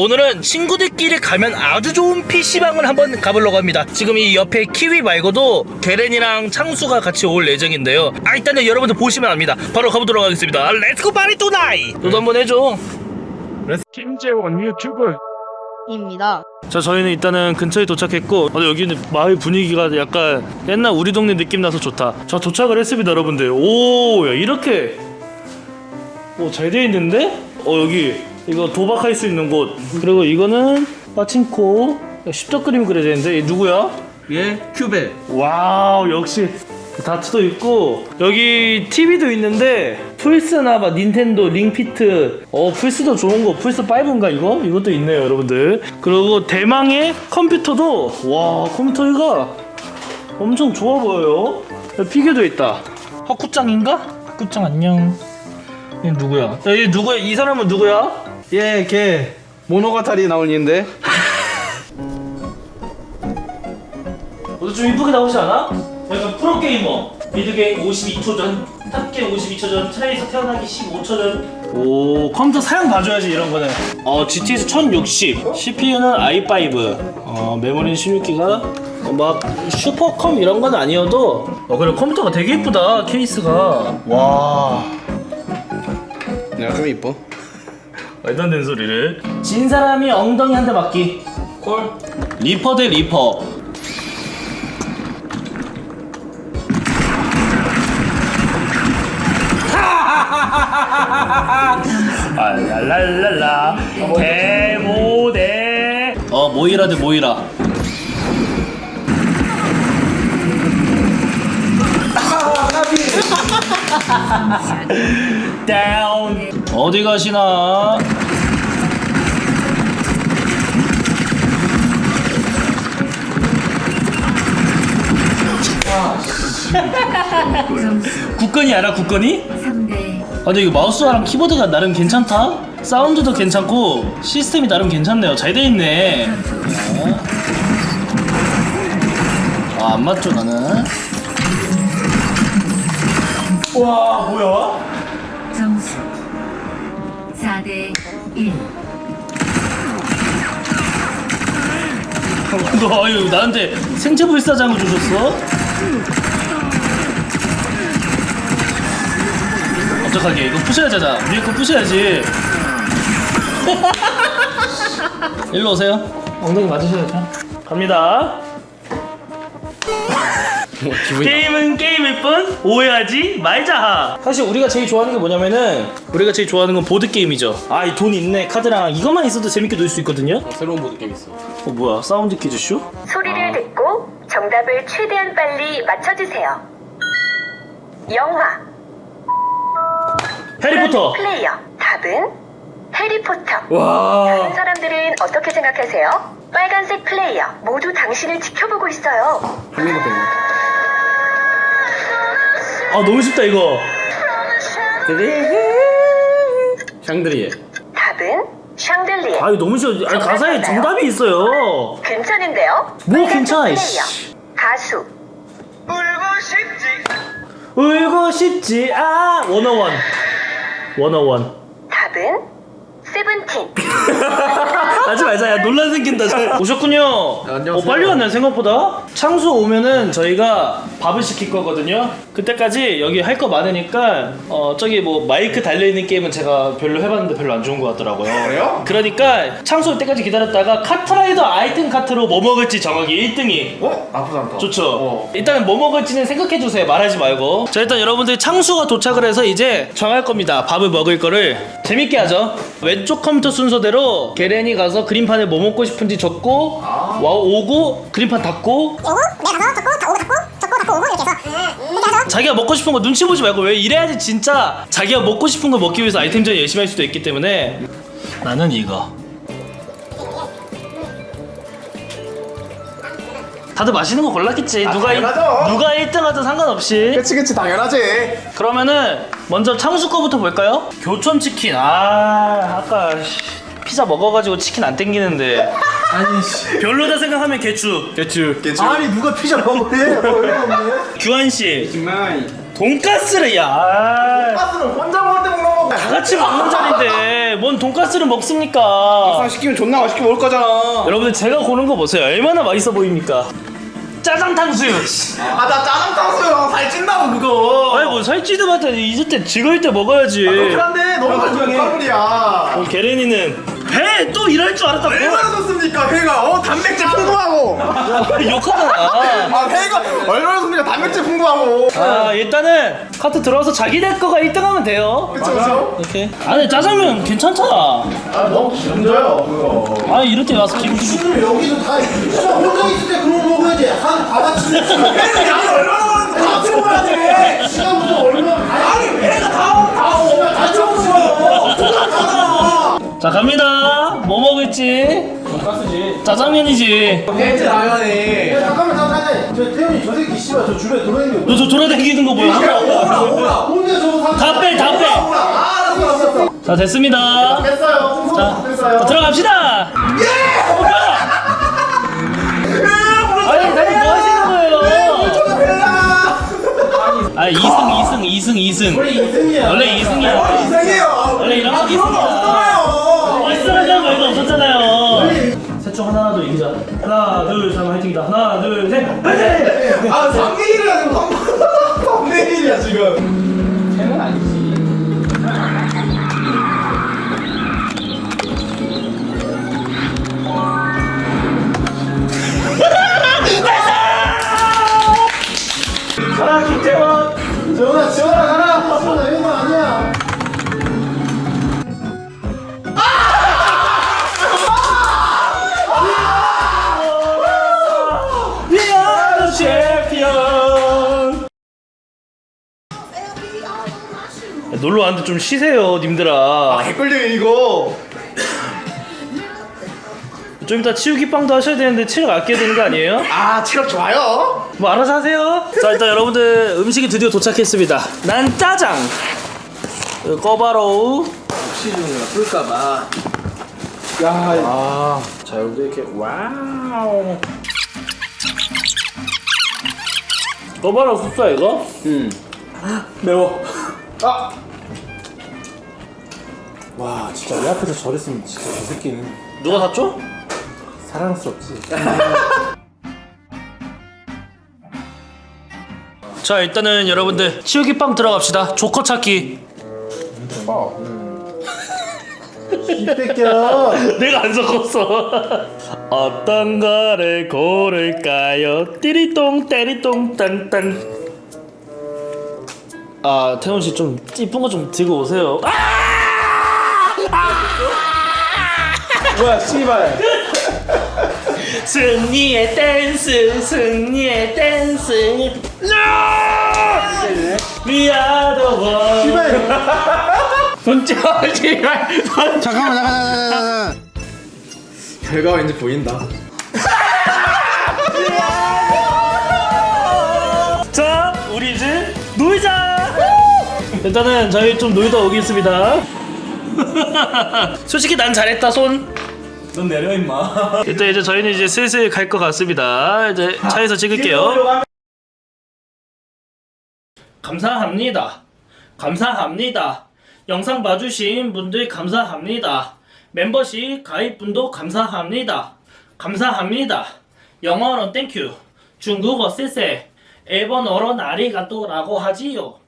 오늘은 친구들끼리 가면 아주 좋은 PC방을 한번 가보려고 합니다. 지금 이 옆에 키위 말고도 게렌이랑 창수가 같이 올 예정인데요. 아, 일단은 여러분들 보시면 압니다. 바로 가보도록 하겠습니다. 렛츠고 파리 투나이! 너도 한번 해줘. 김재원 유튜브 입니다. 자, 저희는 일단은 근처에 도착했고, 어, 여기는 마을 분위기가 약간 옛날 우리 동네 느낌 나서 좋다. 자, 도착을 했습니다, 여러분들. 오, 야, 이렇게. 오, 잘 돼 있는데? 어, 여기, 이거 도박할 수 있는 곳. 그리고 이거는 빠친코. 야, 십자 그림 그려져 있는데, 얘 누구야? 예, 큐베. 와우, 역시. 다트도 있고 여기 TV도 있는데 플스나 막 닌텐도 링피트 어 플스도 좋은 거 플스 5인가 이거 이것도 있네요 여러분들 그리고 대망의 컴퓨터도 와 컴퓨터가 엄청 좋아 보여요 피규어도 있다 헛구짱인가 헛구짱 안녕 얘 누구야 야, 얘 누구야 이 사람은 누구야 예, 걔 모노가타리 나온 얘인데. 너도 좀 이쁘게 나오지 않아? 약간 프로게이머. 미드게임 52초 전 탑게임 52초 전 트레이서 태어나기 15초 전 오 컴퓨터 사양 봐줘야지 이런 거는. 어 GTX 1060 CPU는 i5 어 메모리는 16기가 막 슈퍼컴 이런 건 아니어도 어 그래 컴퓨터가 되게 이쁘다 케이스가. 와. 내가 좀 이뻐. 말도 안 되는 소리를. 진 사람이 엉덩이 한 대 맞기. 콜. 리퍼 대 리퍼. 알랄랄라. 대모 대. 어 모이라 대 모이라. 다운 어디 가시나 국건이 알아 국건이? 3대 아 근데 이거 마우스랑 키보드가 나름 괜찮다? 사운드도 괜찮고 시스템이 나름 괜찮네요 잘 돼 있네 아 안 맞죠 나는 와 뭐야? 점수 4대 1 너 아유 나한테 생체 불사장을 주셨어? 어떡하게 이거 부셔야잖아 위에 거 부셔야지. 일로 오세요. 엉덩이 맞으셔야죠. 갑니다 게임은 게임일 뿐 오해하지 말자 사실 우리가 제일 좋아하는 게 뭐냐면은 우리가 제일 좋아하는 건 보드 게임이죠 아 이 돈 있네 카드랑 이것만 있어도 재밌게 놀 수 있거든요 새로운 보드 게임 있어. 어 뭐야 사운드 퀴즈 쇼? 소리를 듣고 정답을 최대한 빨리 맞춰주세요. 영화 해리포터 플레이어 답은 해리포터. 와 다른 사람들은 어떻게 생각하세요? 빨간색 플레이어 모두 당신을 지켜보고 있어요. 한민도 배 아 너무 쉽다 이거 샹드리에. 답은 샹들리에. 아 이거 너무 쉬워 아니 가사에 정답이 있어요 괜찮은데요? 뭐 괜찮아, 이씨. 가수 울고 싶지 아 원어원 원어원 답은 세븐틴. 하지 말자 야 논란 생긴다 저. 오셨군요 안녕하세요. 어, 빨리 왔네 생각보다 창수 오면은 저희가 밥을 시킬 거거든요 그때까지 여기 할 거 많으니까 어 저기 뭐 마이크 달려 있는 게임은 제가 별로 해봤는데 별로 안 좋은 것 같더라고요 그래요? 그러니까 창수 올 때까지 기다렸다가 카트라이더 아이템 카트로 뭐 먹을지 정하기 1등이 어? 나쁘지 않다. 좋죠. 어. 일단은 뭐 먹을지는 생각해 주세요. 말하지 말고. 자 일단 여러분들 창수가 도착을 해서 이제 정할 겁니다. 밥을 먹을 거를 재밌게 하죠. 왼쪽 컴퓨터 순서대로 게렌이 가서 그림판에 뭐 먹고 싶은지 적고 와 오고 그림판 닫고 오고 내가 닫고 오고 이렇게 해서 이렇게 해서 자기가 먹고 싶은 거 눈치 보지 말고 왜 이래야지 진짜 자기가 먹고 싶은 거 먹기 위해서 아이템전 열심히 할 수도 있기 때문에 나는 이거. 다들 맛있는 거 골랐겠지. 누가 일- 당연하죠. 누가 1등 하든 상관없이. 그치 그치 당연하지. 그러면은 먼저 창수 거부터 볼까요? 교촌 치킨. 아 아까 씨, 피자 먹어가지고 치킨 안 땡기는데 아니 씨. 별로다 생각하면 개추. 개추. 개추. 아니 누가 피자 먹으래? 없네. 규환 씨 정말. 돈까스를 야. 아, 가스는 혼자 먹을 때 먹는 거고 다 같이 먹는 자리인데 뭔 돈가스를 먹습니까? 아, 시키면 존나 맛있게 먹을 거잖아. 여러분들 제가 고른 거 보세요. 얼마나 맛있어 보입니까? 짜장 탕수육. 아, 나 짜장 탕수육 살찐다고 그거. 아니 뭐 살찌드마다 있을 때 즐거울 때 먹어야지. 그런데 너무 맛있는 화물이야. 어, 게렌이는 배또 일할 줄 알았다. 얼마나 좋습니까 회가? 어 단백질 풍부하고. 욕하잖아. 아 회가 얼마나 좋습니까? 단백질 풍부하고. 아 일단은 카트 들어와서 자기네 거가 1등하면 돼요. 그쵸 그쵸. 이렇게. 아니 짜장면 괜찮잖아. 아 너무 기름져요 그거. 아 이럴 때 와서 김치. 여기서 다 진짜 혼자 있을 때 그런 거 먹어야지 한다 같이 자 갑니다. 뭐 먹을지. 돈가스지. 짜장면이지. 당연히. 야, 잠깐만 잠깐만 저 태현이 저 새끼 씨발 저 주변에 돌아다니는 거 너 저 돌아다니는 거 뭐야? 오라 오라. 혼자 저거 사 다 빼, 다 빼. 오라. 아 알았어 알았어. 자 됐습니다. 됐어요. 풍선 자, 됐어요. 들어갑시다. 예! 어, 뭐야? 아니 다들 뭐 하시는 거예요? 아 2승 2승 2승 2승. 원래 2승이야 원래 2승이야. 이상해요. 원래 이런 거 아, 그런 거 있습니다. 없잖아요. 1승하자는 말도 없었잖아요. 셋 중 하나라도 이기자. 하나 둘 셋 화이팅이다. 하나 둘 셋. 화이팅! 아 3대 1이야 지금 3대 1이야 지금. 놀러 왔는데 좀 쉬세요, 님들아. 개꿀잼 이거. 좀 이따 치우기 빵도 하셔야 되는데 체력 아껴야 되는 거 아니에요? 아 체력 좋아요. 뭐 알아서 하세요. 자 일단 여러분들 음식이 드디어 도착했습니다. 난 짜장. 이거 꺼바로우. 풀까봐. 아, 자 여러분들 이렇게 와우. 꺼바로우 소스야 이거? 매워. 아. 와 진짜 내 앞에서 저랬으면 진짜 저 새끼는 누가 샀죠? 사랑스럽지 자 일단은 여러분들 치우기 빵 들어갑시다. 조커 찾기. 이 새끼야 내가 안 적었어. 어떤 거를 고를까요? 띠리똥 떼리똥 딴딴. 아 태훈 씨 좀 이쁜 거 좀 들고 오세요. 뭐야 씨발. 승리의 댄스, 승리의 댄스. We are the one. 손절 제발. 잠깐만 잠깐만 잠깐만 결과가 왠지 보인다. 자, 우리 이제 놀자. 일단은 저희 좀 놀다 오겠습니다. 솔직히 난 잘했다 손. 넌 내려 임마. 일단 이제 저희는 이제 슬슬 갈 것 같습니다. 이제 차에서 찍을게요. 감사합니다. 감사합니다. 영상 봐주신 분들 감사합니다. 멤버십 가입분도 감사합니다. 감사합니다. 영어로 땡큐. 중국어 쎄쎄. 일본어로 나리가또라고 하지요.